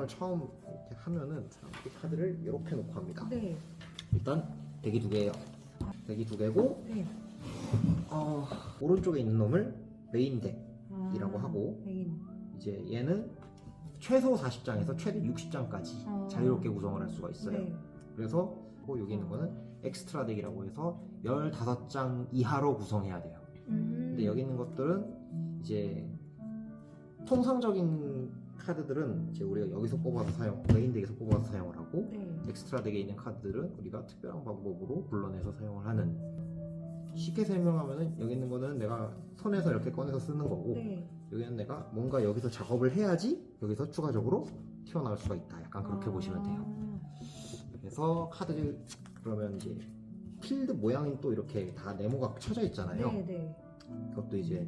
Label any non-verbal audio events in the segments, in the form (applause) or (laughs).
영상을 처음 이렇게 하면은 사람들이 카드를 이렇게 놓고 합니다. 네. 일단 대기 두 개예요. 대기 두 개고 네. 어, 오른쪽에 있는 놈을 메인 덱 아, 이라고 하고 메인. 이제 얘는 최소 40장에서 최대 60장까지 어. 자유롭게 구성을 할 수가 있어요. 네. 그래서 뭐 여기 있는 거는 엑스트라 덱이라고 해서 15장 이하로 구성해야 돼요. 음. 근데 여기 있는 것들은 이제 통상적인 카드들은 이제 우리가 여기서 뽑아서 사용, 메인 덱에서 뽑아서 사용을 하고 네. 엑스트라 덱에 있는 카드들은 우리가 특별한 방법으로 불러내서 사용을 하는 쉽게 설명하면은 여기 있는 거는 내가 손에서 이렇게 꺼내서 쓰는 거고 네. 여기는 내가 뭔가 여기서 작업을 해야지 여기서 추가적으로 튀어나올 수가 있다 약간 그렇게 아. 보시면 돼요 그래서 카드 그러면 이제 필드 모양이 또 이렇게 다 네모가 쳐져 있잖아요 네, 네. 그것도 이제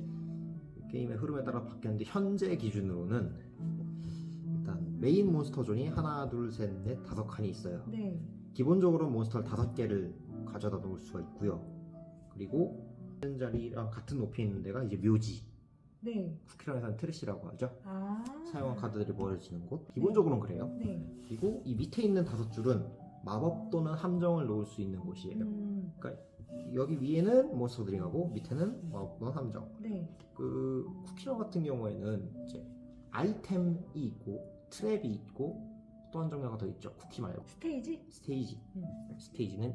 게임의 흐름에 따라 바뀌었는데 현재 기준으로는 메인 몬스터 존이 하나 둘 셋 넷 다섯 칸이 있어요 네. 기본적으로 몬스터를 다섯 개를 가져다 놓을 수가 있고요. 그리고 있는 자리랑 같은 높이에 있는 데가 이제 묘지, 네. 쿠키런에서는 트래시라고 하죠. 아. 사용한 카드들이 버려지는 곳. 기본적으로는 그래요. 네. 그리고 이 밑에 있는 다섯 줄은 마법 또는 함정을 놓을 수 있는 곳이에요. 음. 여기 위에는 몬스터들이 가고 밑에는 마법 또는 함정. 네. 그 쿠키런 같은 경우에는 이제 아이템이 있고 트랩이 있고 또 한 종류가 더 있죠. 쿠키 말고. 스테이지? 스테이지 음. 스테이지는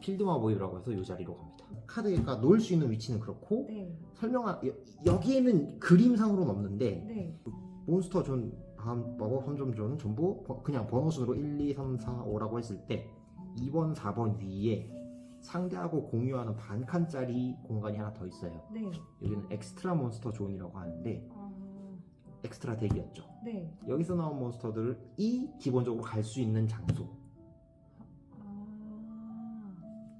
필드 마법이라고 해서 이 자리로 갑니다 카드가 놓을 수 있는 위치는 그렇고 네. 설명한 여- 여기에는 그림상으로는 없는데 네. 몬스터 존 함- 마법 함정 존은 전부 버- 그냥 번호 순으로 1, 2, 3, 4, 5라고 했을 때 2번, 4번 위에 상대하고 공유하는 반 칸짜리 공간이 하나 더 있어요 네. 여기는 엑스트라 몬스터 존이라고 하는데 아. 엑스트라 덱이었죠 네. 여기서 나온 몬스터들이 기본적으로 갈 수 있는 장소 아.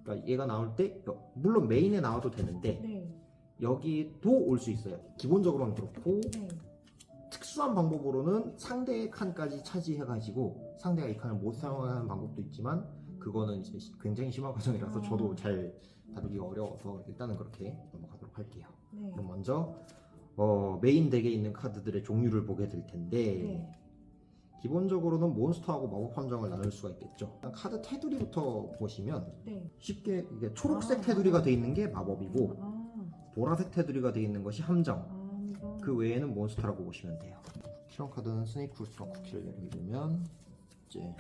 그러니까 얘가 나올 때 여- 물론 메인에 나와도 되는데 네. 여기도 올 수 있어요. 기본적으로는 그렇고 네. 특수한 방법으로는 상대의 칸까지 차지해가지고 상대가 이 칸을 못 사용하는 방법도 있지만 그거는 이제 시- 굉장히 심한 과정이라서 아. 저도 잘 다루기가 어려워서 일단은 그렇게 넘어가도록 할게요. 네. 그럼 먼저 어, 메인 덱에 있는 카드들의 종류를 보게 될 텐데 네. 기본적으로는 몬스터하고 마법 함정을 나눌 수가 있겠죠. 일단 카드 테두리부터 보시면 네. 쉽게 이게 초록색 아. 테두리가 돼 있는 게 마법이고 아. 보라색 테두리가 돼 있는 것이 함정 아. 그 외에는 몬스터라고 보시면 돼요 키런 카드는 스네이크 루스랑 쿠키를 들면 이제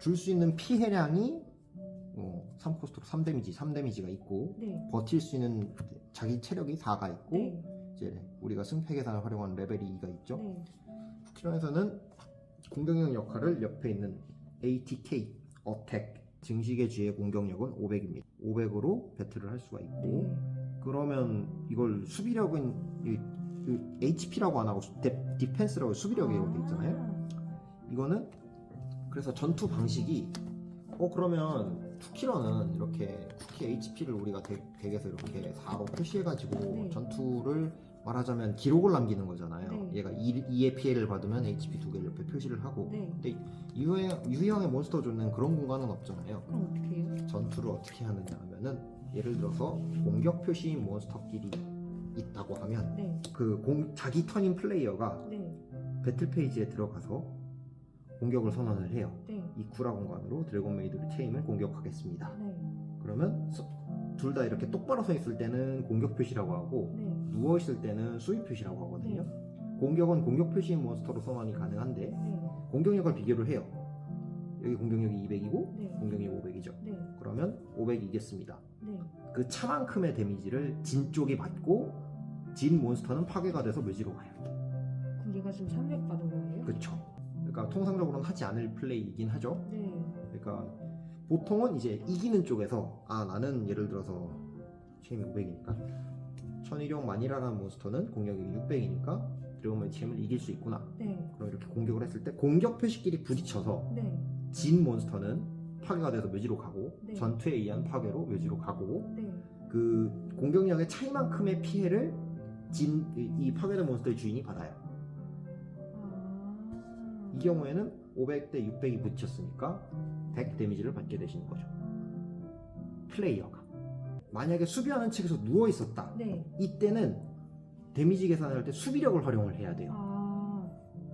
줄 수 있는 피해량이 어, 3코스트로 3데미지 3데미지가 있고 네. 버틸 수 있는 자기 체력이 4가 있고 네. 이제 우리가 승패 계산을 활용한 레벨이 2가 있죠 네. 쿠키런에서는 공격력 역할을 옆에 있는 ATK 어택 증식의 쥐의 공격력은 500입니다 500으로 배틀을 할 수가 있고 네. 그러면 이걸 수비력은 이, 이 HP라고 안 하고 데, 디펜스라고 수비력이라고 돼 있잖아요. 이거는 그래서 전투 방식이 어 그러면 쿠키런은 이렇게 쿠키 HP를 우리가 덱, 덱에서 이렇게 4로 표시해가지고 네. 전투를 말하자면 기록을 남기는 거잖아요. 네. 얘가 2, 2의 피해를 받으면 HP 두 개를 옆에 표시를 하고 네. 근데 유형, 유형의 몬스터 존은 그런 공간은 없잖아요. 그럼 어떻게 해요? 전투를 어떻게 하느냐 하면은 예를 들어서 공격 표시인 몬스터끼리 있다고 하면 네. 그 공, 자기 턴인 플레이어가 네. 배틀 페이지에 들어가서 공격을 선언을 해요. 네. 이 구라 공간으로 드래곤 메이드를 체임을 공격하겠습니다. 네. 그러면 둘 다 이렇게 똑바로 서 있을 때는 공격 표시라고 하고 네. 누워 있을 때는 수입 표시라고 하거든요. 네. 공격은 공격 표시인 몬스터로 선언이 가능한데 네. 공격력을 비교를 해요. 여기 공격력이 200이고 네. 공격력이 500이죠. 네. 그러면 500이 이겼습니다. 네. 그 차만큼의 데미지를 진 쪽이 받고 진 몬스터는 파괴가 돼서 묘지로 가요. 그럼 얘가 지금 300 받은 거예요? 그렇죠. 그러니까 통상적으로는 하지 않을 플레이이긴 하죠. 네. 그러니까 보통은 이제 이기는 쪽에서 아 나는 예를 들어서 체임이 500이니까 천일용 마니라라는 몬스터는 공격력이 600이니까 드래곤맨 체임을 이길 수 있구나. 네. 그럼 이렇게 공격을 했을 때 공격 표시끼리 부딪혀서 네. 진 몬스터는 파괴가 돼서 묘지로 가고 네. 전투에 의한 파괴로 묘지로 가고 네. 그 공격력의 차이만큼의 피해를 진 이 파괴된 몬스터의 주인이 받아요. 아. 이 경우에는 500대 600이 붙였으니까 100 데미지를 받게 되시는 거죠. 플레이어가. 만약에 수비하는 측에서 누워 있었다. 네. 이때는 데미지 계산을 할 때 수비력을 활용을 해야 돼요. 아.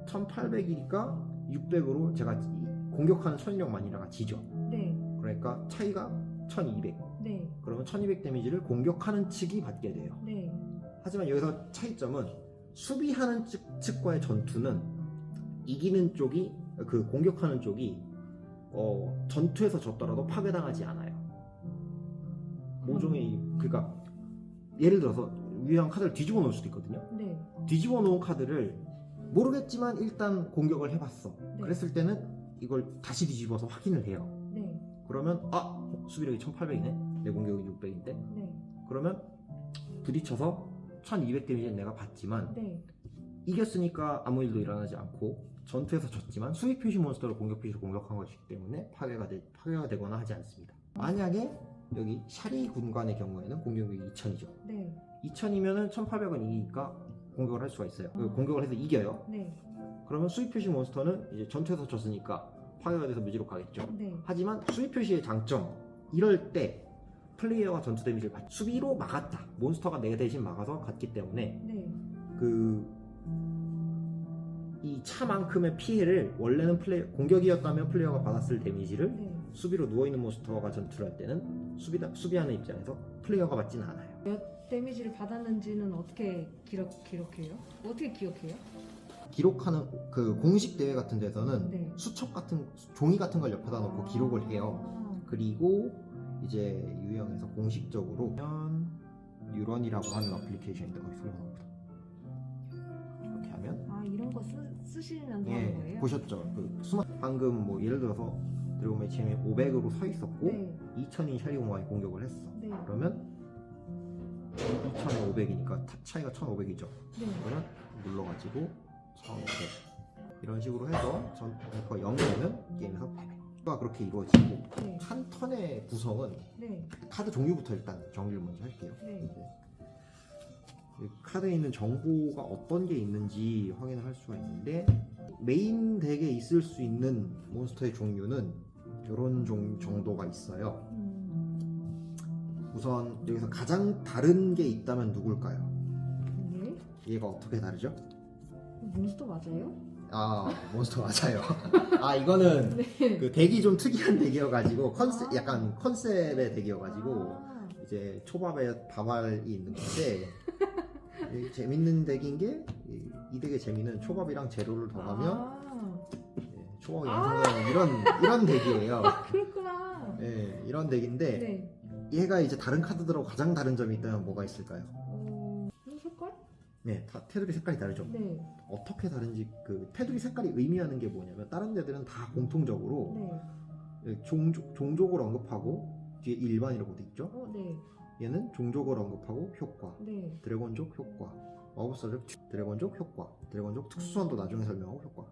1800이니까 600으로 제가 이- 공격하는 마니라가 지죠. 네. 그러니까 차이가 1200. 네. 그러면 1200 데미지를 공격하는 측이 받게 돼요. 네. 하지만 여기서 차이점은 수비하는 측, 측과의 전투는 이기는 쪽이 그 공격하는 쪽이 어, 전투에서 졌더라도 파괴당하지 않아요. 모종의 그러니까 예를 들어서 유효한 카드를 뒤집어 놓을 수도 있거든요. 네. 뒤집어 놓은 카드를 모르겠지만 일단 공격을 해봤어. 네. 그랬을 때는 이걸 다시 뒤집어서 확인을 해요. 네. 그러면 아 수비력이 1800이네. 내 공격이 600인데. 네. 그러면 부딪혀서 1200 데미지는 내가 받지만 네. 이겼으니까 아무 일도 일어나지 않고 전투에서 졌지만 수익 표시 몬스터를 공격 표시로 공격한 것이기 때문에 파괴가, 되, 파괴가 되거나 하지 않습니다. 만약에 여기 샤리 군관의 경우에는 공격력이 2000이죠. 네. 2000이면은 1800은 이기니까 공격을 할 수가 있어요. 그 아. 공격을 해서 이겨요. 네. 그러면 수익 표시 몬스터는 이제 전투에서 졌으니까 파괴가 돼서 뮤지로 가겠죠. 네. 하지만 수입 표시의 장점 이럴 때 플레이어가 전투 데미지를 받 수비로 막았다 몬스터가 내 대신 막아서 갔기 때문에 네. 그 이 차만큼의 피해를 원래는 플레이 공격이었다면 플레이어가 받았을 데미지를 네. 수비로 누워 있는 몬스터가 전투를 할 때는 수비 수비하는 입장에서 플레이어가 받지는 않아요. 데미지를 받았는지는 어떻게 기록 기록해요? 어떻게 기억해요? 기록하는 그 공식 대회 같은 데서는 네. 수첩 같은 종이 같은 걸 옆에다 놓고 기록을 해요. 아, 그리고 이제 유형에서 공식적으로 유런이라고 하는 어플리케이션인데 거기 설명합 쓰, 쓰시면서 하는 예 거예요? 보셨죠? 그 스마 방금 뭐 예를 들어서 드래곤 매치에 500으로 서 있었고 네. 2000이 샤리공왕이 공격을 했어. 네. 그러면 2000에 500이니까 차이가 1500이죠. 네. 그러면 눌러가지고 1500 이런 식으로 해서 전그 0이면 게임에서 패배 가 그렇게 이루어지고 네. 한 턴의 구성은 네. 카드 종류부터 일단 정리를 먼저 할게요. 네. 이 카드에 있는 정보가 어떤 게 있는지 확인을 할 수가 있는데 메인 덱에 있을 수 있는 몬스터의 종류는 이런 종, 정도가 있어요. 음, 우선 여기서 가장 다른 게 있다면 누굴까요? 네. 얘가 어떻게 다르죠? 몬스터 맞아요? 아 몬스터 맞아요. 아 이거는 네. 그 덱이 좀 특이한 덱이어가지고 컨셉 아. 약간 컨셉의 덱이어가지고 아, 이제 초밥에 다발이 있는 건데 (laughs) 이 재밌는 덱인 게이 덱의 재미는 초밥이랑 재료를 더하면 아, 예, 초밥이 완성되는 이런 이런 덱이에요. (laughs) 그렇구나. 예, 이런 덱인데 네. 얘가 이제 다른 카드들하고 가장 다른 점이 있다면 뭐가 있을까요? 어, 이 색깔? 네, 다 테두리 색깔이 다르죠. 네. 어떻게 다른지 그 테두리 색깔이 의미하는 게 뭐냐면 다른 데들은 다 공통적으로 네. 예, 종족, 종족을 언급하고 뒤에 일반이라고 돼 있죠. 어, 네. 얘는 종족을 언급하고 효과, 네. 드래곤족 효과, 마법사적 특- 드래곤족 효과, 드래곤족 특수선도 나중에 설명하고 효과.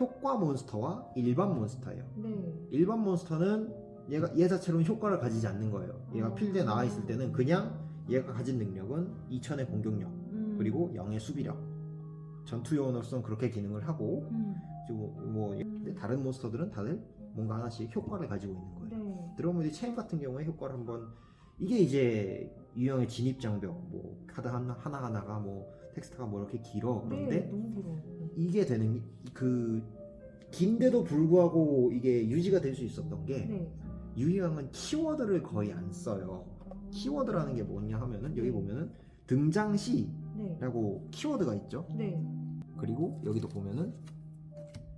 효과 몬스터와 일반 몬스터예요. 네. 일반 몬스터는 얘가 얘 자체로는 효과를 가지지 않는 거예요. 얘가 어. 필드에 나와 있을 때는 그냥 얘가 가진 능력은 2000의 공격력 음. 그리고 0의 수비력. 전투 요원으로서는 그렇게 기능을 하고 음. 그리고 뭐 근데 다른 몬스터들은 다들 뭔가 하나씩 효과를 가지고 있는 거예요. 네. 드래곤보디 체인 같은 경우에 효과를 한번 이게 이제 유형의 진입 장벽 뭐 카드 하나 하나 하나가 뭐 텍스트가 뭐 이렇게 길어 네. 그런데 너무 길어. 이게 되는 그 긴데도 불구하고 이게 유지가 될 수 있었던 게 네. 유형은 키워드를 거의 안 써요. 키워드라는 게 뭐냐 하면은 여기 보면은 등장 시라고 네. 키워드가 있죠. 네. 그리고 여기도 보면은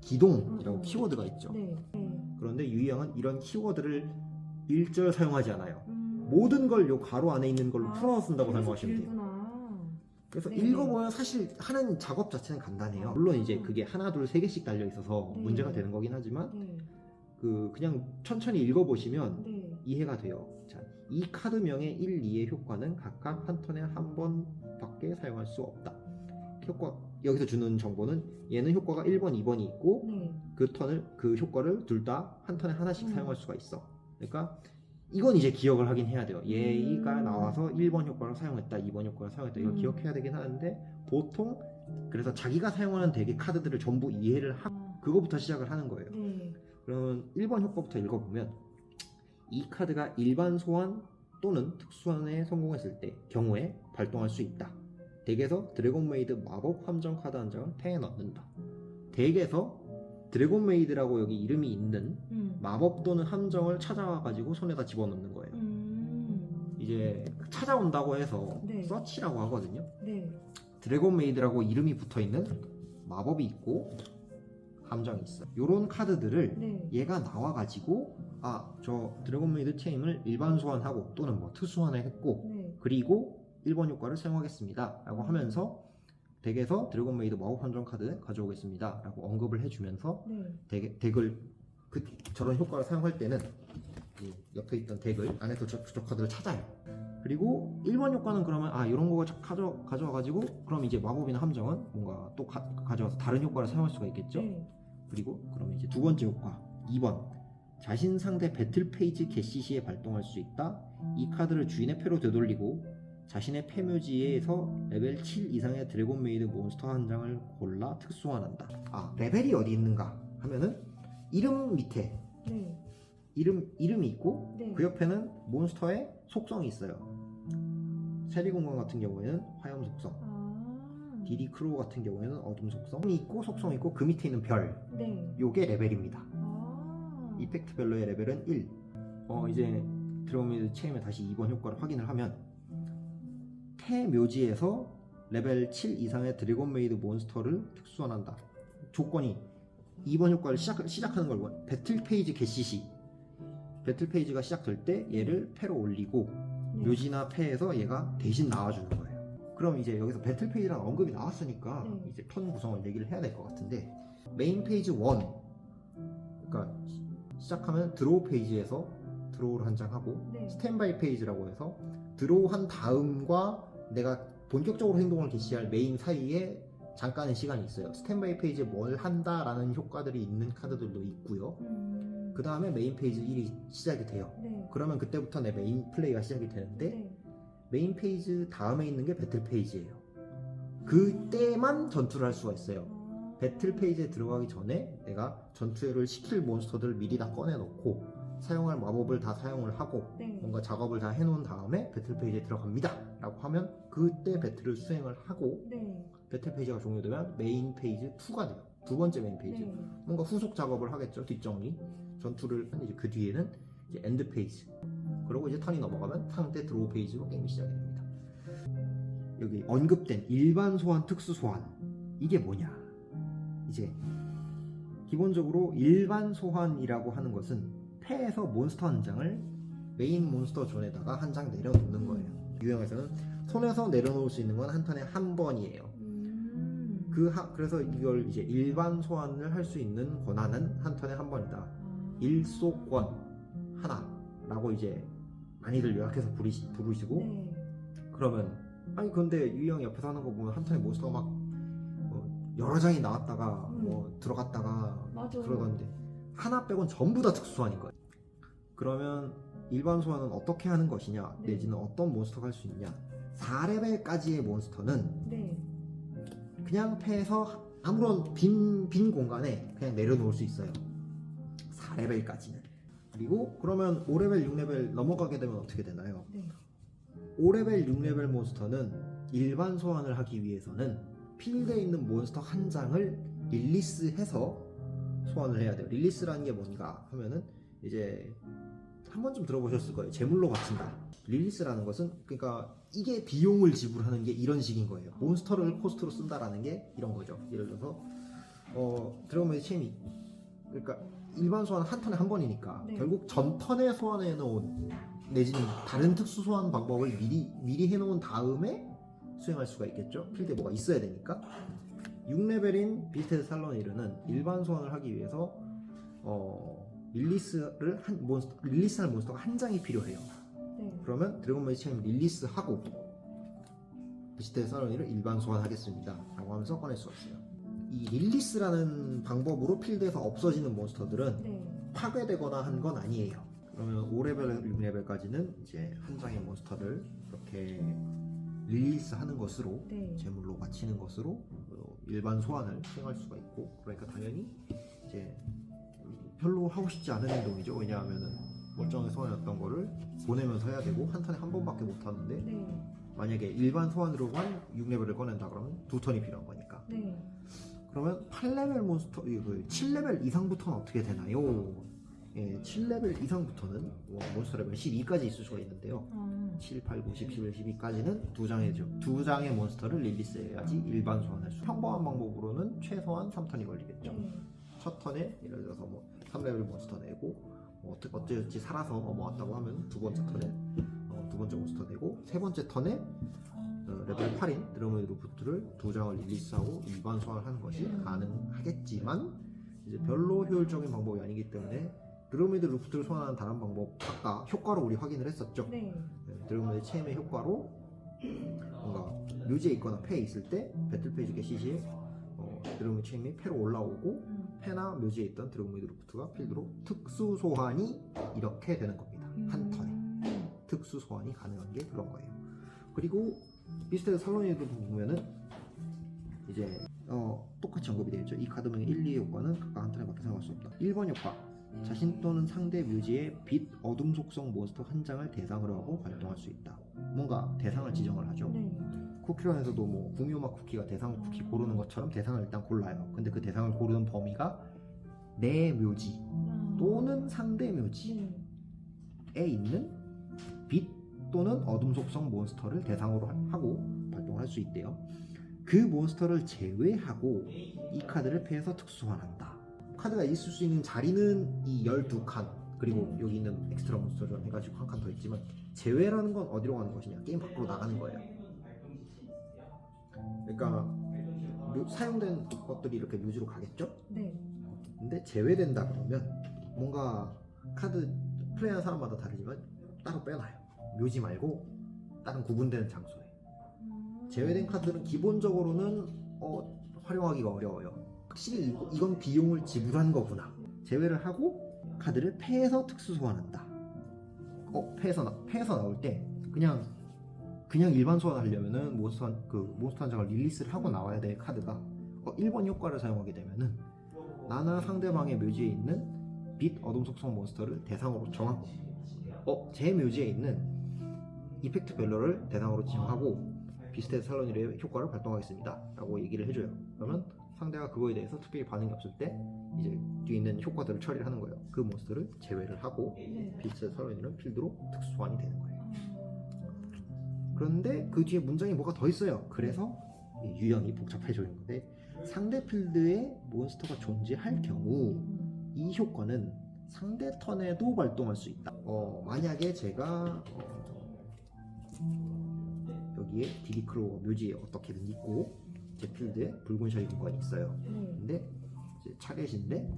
기동이라고 음, 음. 키워드가 있죠. 네. 네. 그런데 유형은 이런 키워드를 일절 사용하지 않아요. 음. 모든 걸 요 가로 안에 있는 걸로 아, 풀어 쓴다고 생각하시면 돼요. 길구나. 그래서 네, 읽어보면 사실 하는 작업 자체는 간단해요. 아. 물론 이제 그게 하나, 둘, 세 개씩 달려 있어서 네. 문제가 되는 거긴 하지만 네. 그 그냥 천천히 읽어보시면 네. 이해가 돼요. 자, 이 카드명의 1, 2의 효과는 각각 한 턴에 한 번밖에 사용할 수 없다. 효과 여기서 주는 정보는 얘는 효과가 1번, 2번이 있고 네. 그 턴을 그 효과를 둘 다 한 턴에 하나씩 음. 사용할 수가 있어. 그러니까 이건 이제 기억을 하긴 해야 돼요. 얘가 음. 나와서 1번 효과를 사용했다, 2번 효과를 사용했다. 이걸 음. 기억해야 되긴 하는데 보통 그래서 자기가 사용하는 대개 카드들을 전부 이해를 하 아, 그거부터 시작을 하는 거예요. 네. 그러면 1번 효과부터 읽어보면 이 카드가 일반 소환 또는 특수환에 성공했을 때 경우에 발동할 수 있다. 덱에서 드래곤 메이드 마법 함정 카드 한 장을 팽에 넣는다. 덱에서 드래곤 메이드라고 여기 이름이 있는 음. 마법 또는 함정을 찾아와 가지고 손에다 집어넣는 거예요. 음. 이제 찾아온다고 해서 네. 서치라고 하거든요. 네. 드래곤 메이드라고 이름이 붙어 있는 마법이 있고 함정이 있어. 요런 카드들을 네. 얘가 나와 가지고 아, 저 드래곤 메이드 체임을 일반 소환하고 또는 뭐 특수 소환을 했고 네. 그리고 1번 효과를 사용하겠습니다. 라고 하면서 덱에서 드래곤 메이드 마법 함정 카드 가져오겠습니다. 라고 언급을 해주면서 네. 덱, 덱을 그 저런 효과를 사용할 때는 이 옆에 있던 덱을 안에서 저, 저 카드를 찾아요. 그리고 1번 효과는 그러면 아 이런 거 가져 가져와 가지고 그럼 이제 마법이나 함정은 뭔가 또 가, 가져와서 다른 효과를 사용할 수가 있겠죠. 네. 그리고 그럼 이제 두 번째 효과 2번 자신 상대 배틀 페이지 개시 시에 발동할 수 있다. 이 카드를 주인의 패로 되돌리고 자신의 패묘지에서 레벨 7 이상의 드래곤 메이드 몬스터 한 장을 골라 특수 소환한다. 아 레벨이 어디 있는가 하면은 이름 밑에 네. 이름 이름이 있고 네. 그 옆에는 몬스터의 속성이 있어요. 세리공간 같은 경우에는 화염 속성, 아. 디디 크로우 같은 경우에는 어둠 속성이 있고 속성이 있고 그 밑에 있는 별 네. 요게 레벨입니다. 아. 이펙트 별로의 레벨은 1. 어 이제 드로미드 체임에 다시 2번 효과를 확인을 하면 태 묘지에서 레벨 7 이상의 드래곤 메이드 몬스터를 특수환한다. 조건이 2번 효과를 시작, 시작하는 걸 원- 배틀 페이지 개시 시 배틀 페이지가 시작될 때 얘를 패로 올리고 네. 묘지나 패에서 얘가 대신 나와주는 거예요. 그럼 이제 여기서 배틀 페이지라는 언급이 나왔으니까 네. 이제 턴 구성을 얘기를 해야 될 것 같은데 메인 페이지 1 그러니까 시- 시작하면 드로우 페이지에서 드로우를 한 장 하고 네. 스탠바이 페이지라고 해서 드로우 한 다음과 내가 본격적으로 행동을 개시할 메인 사이에 잠깐의 시간이 있어요. 스탠바이 페이지에 뭘 한다라는 효과들이 있는 카드들도 있고요. 음. 그 다음에 메인 페이지 1이 시작이 돼요. 네. 그러면 그때부터 내 메인 플레이가 시작이 되는데 네. 메인 페이지 다음에 있는 게 배틀 페이지예요. 그때만 전투를 할 수가 있어요. 아. 배틀 페이지에 들어가기 전에 내가 전투를 시킬 몬스터들을 미리 다 꺼내놓고 사용할 마법을 다 사용을 하고 네. 뭔가 작업을 다 해놓은 다음에 배틀 페이지에 들어갑니다. 라고 하면 그때 배틀을 수행을 하고 네. 배틀 페이지가 종료되면 메인 페이지 2가 돼요. 두 번째 메인 페이지. 네. 뭔가 후속 작업을 하겠죠. 뒷정리. 전투를 한 이제 그 뒤에는 이제 엔드 페이지. 그리고 이제 턴이 넘어가면 상대 드로우 페이지로 게임이 시작이 됩니다. 여기 언급된 일반 소환, 특수 소환 이게 뭐냐? 이제 기본적으로 일반 소환이라고 하는 것은 패에서 몬스터 한 장을 메인 몬스터 존에다가 한 장 내려놓는 거예요. 유형에서는 손에서 내려놓을 수 있는 건 한 턴에 한 번이에요. 음. 그 하, 그래서 이걸 이제 일반 소환을 할 수 있는 권한은 한 턴에 한 번이다. 아. 일소권 하나라고 이제 많이들 요약해서 부르시, 부르시고 네. 그러면 아니 근데 유형 옆에서 하는 거 보면 한 턴에 몬스터가 막 어, 여러 장이 나왔다가 음. 뭐 들어갔다가 맞아. 그러던데 하나 빼곤 전부 다 특수 소환인 거예요. 그러면 일반 소환은 어떻게 하는 것이냐 네. 내지는 어떤 몬스터가 할 수 있냐 4레벨까지의 몬스터는 네. 그냥 패에서 아무런 빈, 빈 공간에 그냥 내려놓을 수 있어요. 4레벨까지는. 그리고 그러면 5레벨, 6레벨 넘어가게 되면 어떻게 되나요? 네. 5레벨, 6레벨 몬스터는 일반 소환을 하기 위해서는 필드에 있는 몬스터 한 장을 릴리스해서 소환을 해야 돼요. 릴리스라는 게 뭔가 하면은 이제 한 번쯤 들어보셨을 거예요. 제물로 바친다. 릴리스라는 것은 그러니까 이게 비용을 지불하는 게 이런 식인 거예요. 몬스터를 코스트로 쓴다라는 게 이런 거죠. 예를 들어서 어 드래곤 체인이 그러니까 일반 소환 한 턴에 한 번이니까 네. 결국 전 턴에 소환해 놓은 내지는 다른 특수 소환 방법을 미리 미리 해 놓은 다음에 수행할 수가 있겠죠. 필드에 뭐가 있어야 되니까. 6레벨인 비스테드 살로니르는 일반 소환을 하기 위해서 어 릴리스를 한 몬스터 릴리스할 몬스터가 한 장이 필요해요. 네. 그러면 드래곤 메이지 체인 릴리스하고 비스테드 살로니를 일반 소환하겠습니다. 라고 하면서 꺼낼 수 없어요. 이 릴리스라는 방법으로 필드에서 없어지는 몬스터들은 네. 파괴되거나 한 건 아니에요. 그러면 5레벨, 6레벨까지는 이제 한 장의 몬스터를 이렇게 릴리스하는 것으로 네. 제물로 바치는 것으로 어, 일반 소환을 수행할 수가 있고 그러니까 당연히 이제 별로 하고 싶지 않은 행동이죠. 왜냐하면은 멀쩡히 소환했던 거를 보내면서 해야 되고 한 턴에 한 번밖에 못 하는데 네. 만약에 일반 소환으로만 6레벨을 꺼낸다 그러면 두 턴이 필요한 거니까 네. 그러면 8레벨 몬스터, 이거 7레벨 이상부터는 어떻게 되나요? 예, 7레벨 이상부터는 뭐 몬스터 레벨 12까지 있을 수가 있는데요. 아, 7, 8, 9, 10, 11, 12까지는 두 장의 두 장의 몬스터를 릴리스해야지 일반 소환할 수. 평범한 방법으로는 최소한 3턴이 걸리겠죠. 네. 첫 턴에 예를 들어서 뭐 3레벨 몬스터 내고 뭐 어떻게 어찌어찌 살아서 넘어왔다고 하면 두 번째 턴에 어, 두 번째 몬스터 내고 세 번째 턴에 어, 레벨 8인 드러머드 루프트를 두 장을 릴리스하고 일반 소환하는 것이 가능하겠지만 이제 별로 효율적인 방법이 아니기 때문에 드로메드 루프트를 소환하는 다른 방법 아까 효과로 우리 확인을 했었죠. 네. 네, 드래곤의 체임의 효과로 뭔가 묘지에 있거나 패에 있을 때 배틀 페이지 게시시에 어, 드래곤의 체임이 패로 올라오고 음. 패나 묘지에 있던 드래곤의 루프트가 필드로 특수 소환이 이렇게 되는 겁니다. 한 턴에 음. 특수 소환이 가능한 게 그런 거예요. 그리고 비슷하게 살로니에도 보면은 이제 어, 똑같이 언급이 되어 있죠. 이 카드명의 1, 2의 효과는 각각 한 턴에 맞게 사용할 수 없다. 1번 효과 자신 또는 상대 묘지의 빛, 어둠 속성 몬스터 한 장을 대상으로 하고 발동할 수 있다. 뭔가 대상을 지정을 하죠. 네. 쿠키런에서도 뭐 구미호막 쿠키가 대상 쿠키 고르는 것처럼 대상을 일단 골라요. 근데 그 대상을 고르는 범위가 내 묘지 아. 또는 상대 묘지에 네. 있는 빛 또는 어둠 속성 몬스터를 대상으로 하- 하고 발동할 수 있대요. 그 몬스터를 제외하고 이 카드를 패해서 특수환한다. 카드가 있을 수 있는 자리는 이 12칸 그리고 네. 여기 있는 엑스트라 몬스터처럼 해가지고 한 칸 더 있지만 제외라는 건 어디로 가는 것이냐 게임 밖으로 나가는 거예요. 그러니까 묘- 사용된 것들이 이렇게 묘지로 가겠죠? 네. 근데 제외된다 그러면 뭔가 카드 플레이하는 사람마다 다르지만 따로 빼놔요. 묘지 말고 다른 구분되는 장소에. 음. 제외된 카드는 기본적으로는 어, 활용하기가 어려워요. 확실히 이건 비용을 지불한 거구나. 제외를 하고 카드를 패해서 특수 소환한다. 어, 패해서 나, 패해서 나올 때 그냥 그냥 일반 소환하려면은 몬스터 한, 그 몬스터 한 장을 릴리스를 하고 나와야 될 카드가 어, 1번 효과를 사용하게 되면은 나나 상대방의 묘지에 있는 빛 어둠 속성 몬스터를 대상으로 정하고 어, 제 묘지에 있는 이펙트 벨러를 대상으로 지정하고 비스테드 살로니의 효과를 발동하겠습니다 라고 얘기를 해줘요 그러면 상대가 그거에 대해서 특별히 반응이 없을 때 이제 뒤에 있는 효과들을 처리를 하는 거예요 그 몬스터를 제외를 하고 네. 비스테드 살로니는 필드로 특수 소환이 되는 거예요 아. 그런데 그 뒤에 문장이 뭐가 더 있어요 그래서 이 유형이 복잡해져 있는 건데 상대 필드에 몬스터가 존재할 경우 음. 이 효과는 상대 턴에도 발동할 수 있다. 어, 만약에 제가 어, 여기에 디디크로 묘지에 어떻게든 있고 제 필드에 붉은 샤이 공간이 있어요. 네. 근데 이제 차례신데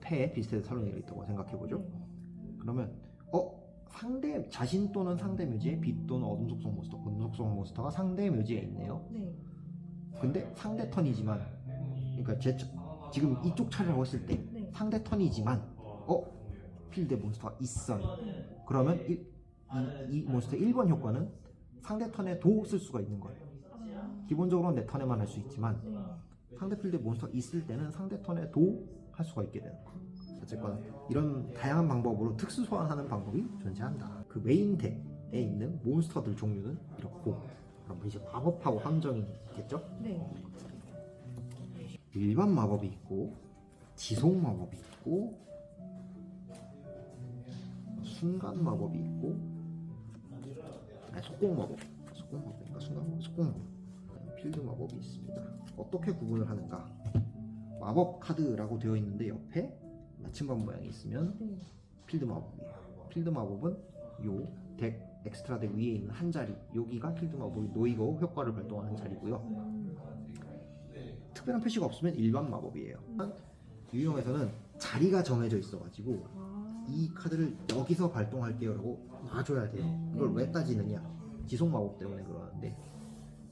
패에 비슷해서 살로니가 있다고 생각해 보죠. 네. 그러면 어 상대 자신 또는 상대 묘지에 빛 또는 어둠 속성 몬스터, 어둠 속성 몬스터가 상대 묘지에 있네요. 네. 근데 상대 턴이지만 그러니까 제 차- 지금 이쪽 차례라고 했을 때 네. 상대 턴이지만 어 필드에 몬스터가 있어요. 네. 그러면 이, 이, 이 몬스터 1번 효과는 상대 턴에 도 쓸 수가 있는 거예요. 아. 기본적으로는 내 턴에만 할 수 있지만 네. 상대 필드에 몬스터가 있을 때는 상대 턴에도 할 수가 있게 되는 거예요. 어쨌거나 이런 다양한 방법으로 특수 소환하는 방법이 존재한다. 그 메인 덱에 있는 몬스터들 종류는 이렇고 그럼 이제 마법하고 함정이 있겠죠? 네. 일반 마법이 있고 지속 마법이 있고 순간 마법이 있고 아니 속공 마법 속공 마법인가 순간 마법 속공 마법 필드 마법이 있습니다 어떻게 구분을 하는가 마법 카드라고 되어 있는데 옆에 나침반 모양이 있으면 네. 필드 마법이에요 필드 마법은 요 덱 엑스트라 덱 위에 있는 한 자리 여기가 필드 마법이 놓이고 효과를 발동하는 자리고요 음. 특별한 표시가 없으면 일반 마법이에요. 유형에서는 자리가 정해져 있어가지고 아. 이 카드를 여기서 발동할게요라고 놔줘야 돼요. 이걸 왜 따지느냐? 지속 마법 때문에 그러는데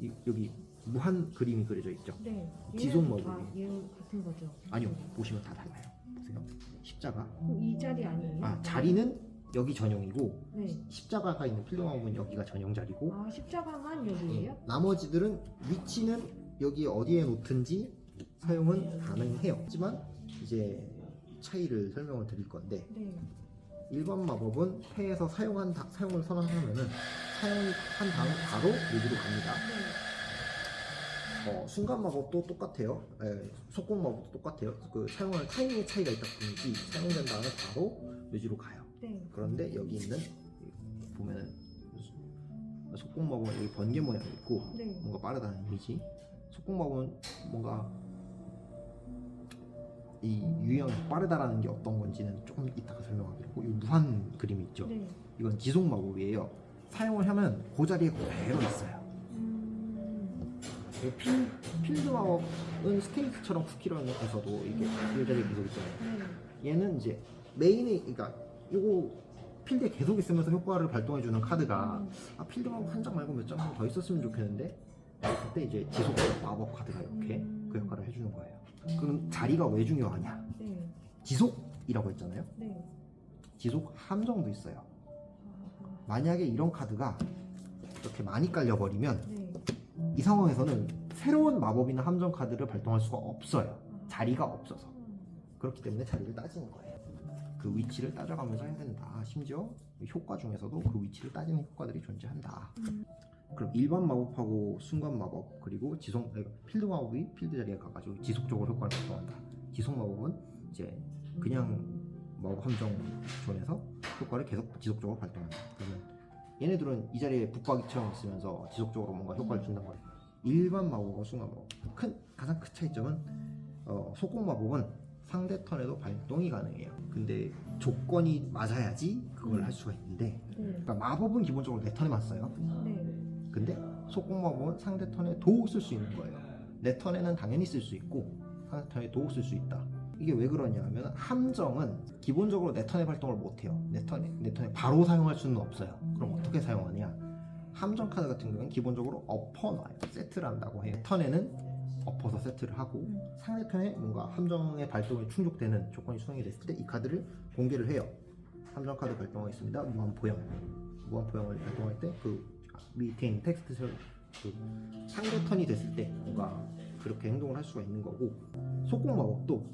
이- 여기 무한 그림이 그려져 있죠. 네. 지속 마법이에요. 얘 같은 거죠. 아니요, 보시면 다 달라요. 보세요. 십자가. 그럼 이 자리 아니에요? 아 자리는 여기 전용이고 네. 십자가가 있는 마법은 여기가 전용 자리고 아 십자가만 여기예요? 나머지들은 위치는 여기 어디에 놓든지 사용은 가능해요. 하지만 이제 차이를 설명을 드릴 건데 네. 일반 마법은 패에서 사용한 다- 사용을 선언하면은 사용한 다음 바로 묘지로 갑니다. 네. 어, 순간 마법도 똑같아요. 예, 속공 마법도 똑같아요. 그 사용하는 타이밍의 차이가 있다 뿐이지 사용된 다음에 바로 묘지로 가요. 네. 그런데 여기 있는 이- 보면은 속공 마법은 여기 번개 모양 이 있고 네. 뭔가 빠르다는 이미지. 속공 마법은 뭔가 이 유형이 빠르다라는 게 어떤 건지는 조금 이따가 설명하기로. 이 무한 그림이 있죠. 네. 이건 지속 마법이에요. 사용을 하면 그 자리에 그대로 있어요. 음. 이 필, 필드 마법은 스테이크처럼 쿠키런에서도 이게 이 자리에 계속 있잖아요. 네. 얘는 이제 메인에 그러니까 요거 필드에 계속 있으면서 효과를 발동해 주는 카드가 음. 아 필드 마법 한장 말고 몇 장 더 있었으면 좋겠는데 그때 이제 지속 마법 카드가 이렇게 음. 그 역할을 해주는 거예요. 그럼 자리가 왜 중요하냐? 네. 지속이라고 했잖아요. 네. 지속 함정도 있어요. 아, 만약에 이런 카드가 이렇게 많이 깔려버리면 네. 이 상황에서는 새로운 마법이나 함정 카드를 발동할 수가 없어요. 자리가 없어서. 그렇기 때문에 자리를 따지는 거예요. 그 위치를 따져가면서 해야 된다. 심지어 효과 중에서도 그 위치를 따지는 효과들이 존재한다. 음. 그럼 일반 마법하고 순간 마법 그리고 지속 필드 마법이 필드 자리에 가가지고 지속적으로 효과를 발동한다. 지속 마법은 이제 그냥 마법 함정 존에서 효과를 계속 지속적으로 발동한다. 그러면 얘네들은 이 자리에 붙박이처럼 있으면서 지속적으로 뭔가 효과를 준다는 거예요. 일반 마법과 순간 마법 큰 가장 큰 차이점은 어, 속공 마법은 상대 턴에도 발동이 가능해요. 근데 조건이 맞아야지 그걸 음. 할 수가 있는데 네. 그러니까 마법은 기본적으로 내 턴에만 써요. 네. 근데 속공 마법은 상대 턴에 도우 쓸 수 있는 거예요. 내 턴에는 당연히 쓸 수 있고 상대 턴에 도우 쓸 수 있다. 이게 왜 그러냐 하면 함정은 기본적으로 내 턴에 발동을 못 해요. 내 턴에 내 턴에 바로 사용할 수는 없어요. 그럼 어떻게 사용하냐? 함정 카드 같은 경우는 기본적으로 엎어 놔요. 세트를 한다고 해요. 턴에는 엎어서 세트를 하고 음. 상대 턴에 뭔가 함정의 발동이 충족되는 조건이 수행이 됐을 때 이 카드를 공개를 해요. 함정 카드 발동하겠습니다. 무한 포형. 무한 포형을 발동할 때그 밑에 있는 텍스트 그 상대 턴이 됐을 때 뭔가 그렇게 행동을 할 수가 있는 거고 속공 마법도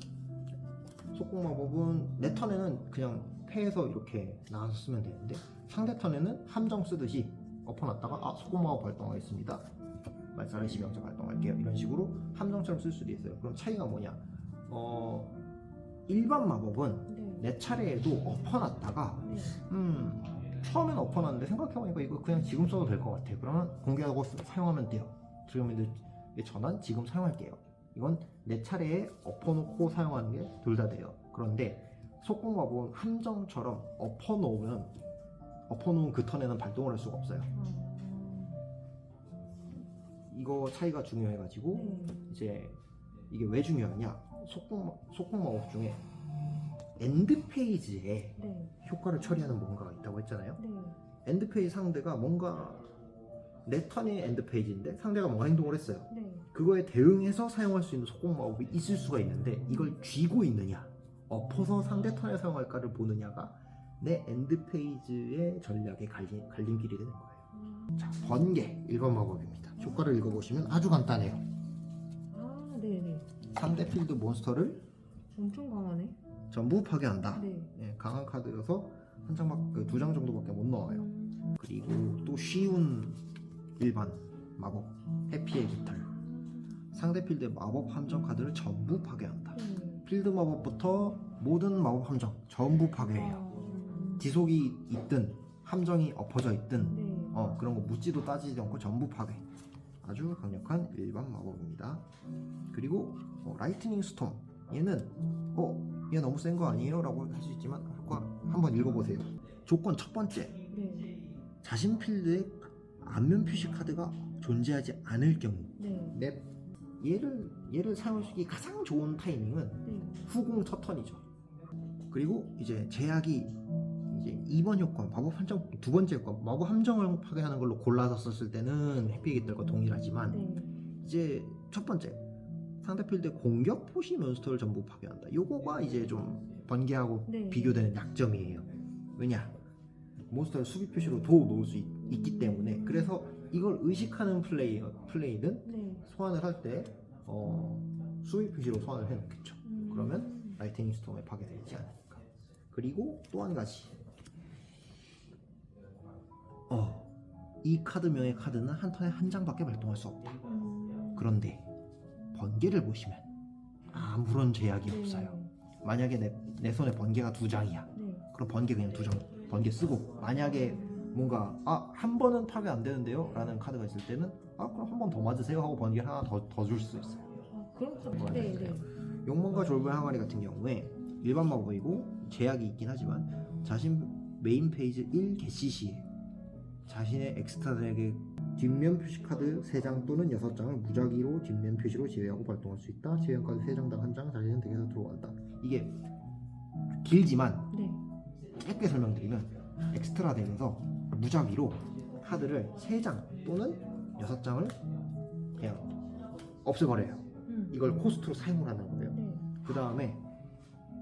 속공 마법은 내 턴에는 그냥 패에서 이렇게 나가서 쓰면 되는데 상대 턴에는 함정 쓰듯이 엎어놨다가 아 속공 마법 발동하겠습니다. 말살의 시명자 발동할게요. 이런 식으로 함정처럼 쓸 수도 있어요. 그럼 차이가 뭐냐? 어 일반 마법은 네. 내 차례에도 엎어놨다가 네. 음 처음에는 엎어놨는데 생각해보니까 이거 그냥 지금 써도 될 것 같아. 그러면 공개하고 쓰- 사용하면 돼요. 이제 전환 지금 사용할게요. 이건 내 차례에 엎어놓고 사용하는 게 둘 다 돼요. 그런데 속공 마법은 함정처럼 엎어놓으면 엎어놓은 그 턴에는 발동을 할 수가 없어요. 이거 차이가 중요해가지고 네. 이제 이게 왜 중요하냐? 속공 속공 마법 중에 엔드 페이지에 네. 효과를 처리하는 뭔가가 있다고 했잖아요. 네. 엔드 페이지 상대가 뭔가 내 턴의 엔드 페이지인데 상대가 뭔가 행동을 했어요. 네. 그거에 대응해서 사용할 수 있는 속공 마법이 있을 수가 있는데 이걸 쥐고 있느냐, 엎어서 상대 턴에 사용할까를 보느냐가 내 엔드 페이지의 전략의 갈림, 갈림길이 되는 거예요. 음. 자, 번개 1번 마법입니다. 효과를 읽어보시면 아주 간단해요. 아, 네, 네. 상대 필드 몬스터를 엄청 강하네. 전부 파괴한다. 네. 예, 강한 카드여서 한 장밖에 두장 정도밖에 못 넣어요. 음. 그리고 또 쉬운 일반 마법 해피의 깃털 상대 필드의 마법 함정 카드를 전부 파괴한다 네. 필드 마법부터 모든 마법 함정 전부 파괴해요 아, 지속이 있든 함정이 엎어져 있든 네. 어 그런 거 묻지도 따지지 않고 전부 파괴 아주 강력한 일반 마법입니다 그리고 어, 라이트닝 스톰 얘는 어 얘 너무 센 거 아니에요? 라고 할 수 있지만 효과 한번 읽어보세요 조건 첫 번째 네. 자신 필드에 안면 표시 카드가 존재하지 않을 경우 네. 내 얘를 얘를 있기 가장 좋은 타이밍은 네. 후공 터턴이죠. 그리고 이제 제약이 이제 2번 효과 마법 함정 두 번째 효과 마법 함정을 파괴하는 걸로 골라서 썼을 때는 해피기들과 동일하지만 네. 이제 첫 번째 상대 필드 공격 포시 몬스터를 전부 파괴한다. 요거가 이제 좀 번개하고 네. 비교되는 약점이에요. 왜냐? 몬스터를 수비 표시로 도 놓을 수 있, 기 때문에 그래서 이걸 의식하는 플레이 플레이는 네. 소환을 할 때 어, 수비 표시로 소환을 해놓겠죠. 음. 그러면 라이트닝 스톰에 파괴되지 않으니까. 그리고 또 한 가지. 어, 이 카드명의 카드는 한 턴에 한 장밖에 발동할 수 없다. 음. 그런데 번개를 보시면 아무런 제약이 네. 없어요. 만약에 내, 내 손에 번개가 두 장이야. 네. 그럼 번개 그냥 두 장 번개 쓰고 만약에 뭔가 아 한 번은 파괴 안 되는데요 라는 카드가 있을 때는 아 그럼 한 번 더 맞으세요 하고 번개 하나 더 더 줄 수 있어요 아, 그런 거. 네, 네. 용mon과 졸부의 항아리 같은 경우에 일반 마법이고 제약이 있긴 하지만 자신 메인 페이지 1 개시 시에 자신의 엑스트라덱의 뒷면 표시 카드 3장 또는 6장을 무작위로 뒷면 표시로 제외하고 발동할 수 있다 제외한 카드 3장당 1장 자신의 덱에서 들어간다 이게 길지만 네. 짧게 설명드리면 엑스트라 덱에서 무작위로 카드를 3장 또는 6장을 그냥 없애버려요. 음. 이걸 코스트로 사용을 하는 거예요. 네. 그 다음에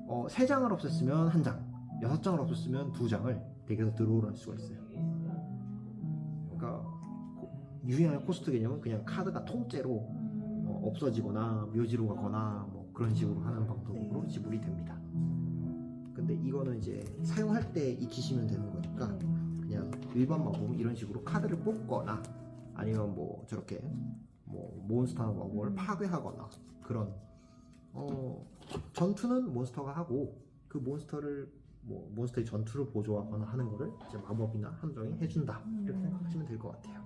어, 3장을 없앴으면 1장, 6장을 없앴으면 2장을 덱에서 들어올 수가 있어요. 그러니까 고- 유행하는 코스트 개념은 그냥 카드가 통째로 음. 어, 없어지거나 묘지로 가거나 뭐 그런 식으로 하는 방법으로 네. 지불이 됩니다. 근데 이거는 이제 사용할 때 익히시면 되는 거니까 네. 그냥 일반 마법 이런 식으로 카드를 뽑거나 아니면 뭐 저렇게 뭐 몬스터 마법을 파괴하거나 그런 어 전투는 몬스터가 하고 그 몬스터를 뭐 몬스터의 전투를 보조하거나 하는 거를 이제 마법이나 함정이 해준다 이렇게 음. 생각하시면 될 것 같아요.